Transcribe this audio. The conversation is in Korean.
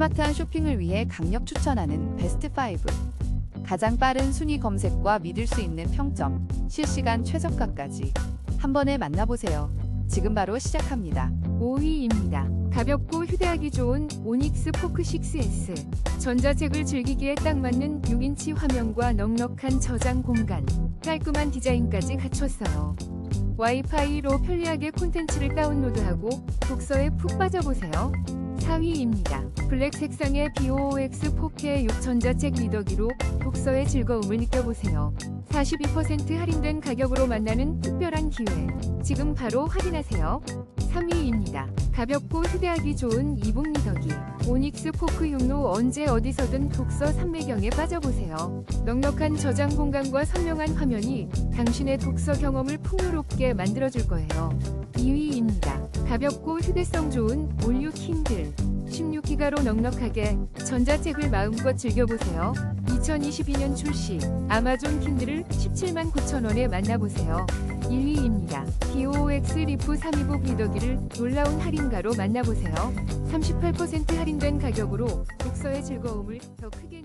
스마트한 쇼핑을 위해 강력 추천하는 베스트 5. 가장 빠른 순위 검색과 믿을 수 있는 평점, 실시간 최저가까지 한 번에 만나보세요. 지금 바로 시작합니다. 5위입니다. 가볍고 휴대하기 좋은 오닉스 포크 6S. 전자책을 즐기기에 딱 맞는 6인치 화면과 넉넉한 저장 공간, 깔끔한 디자인까지 갖췄어요. 와이파이로 편리하게 콘텐츠를 다운로드하고 독서에 푹 빠져보세요. 4위입니다. 블랙 색상의 BOOX 4K 6 전자책 리더기로 독서의 즐거움을 느껴보세요. 42% 할인된 가격으로 만나는 특별한 기회. 지금 바로 확인하세요. 3위입니다. 가볍고 휴대하기 좋은 이북 리더기. 오닉스 포크 6로 언제 어디서든 독서 삼매경에 빠져보세요. 넉넉한 저장 공간과 선명한 화면이 당신의 독서 경험을 풍요롭게 만들어줄 거예요. 2위입니다. 가볍고 휴대성 좋은 올류 킨들. 16기가로 넉넉하게 전자책을 마음껏 즐겨보세요. 2022년 출시 아마존 킨들을 17만 9천 원에 만나보세요. 1위입니다. BOX 리프 325 리더기를 놀라운 할인가로 만나보세요. 38% 할인된 가격으로 독서의 즐거움을 더 크게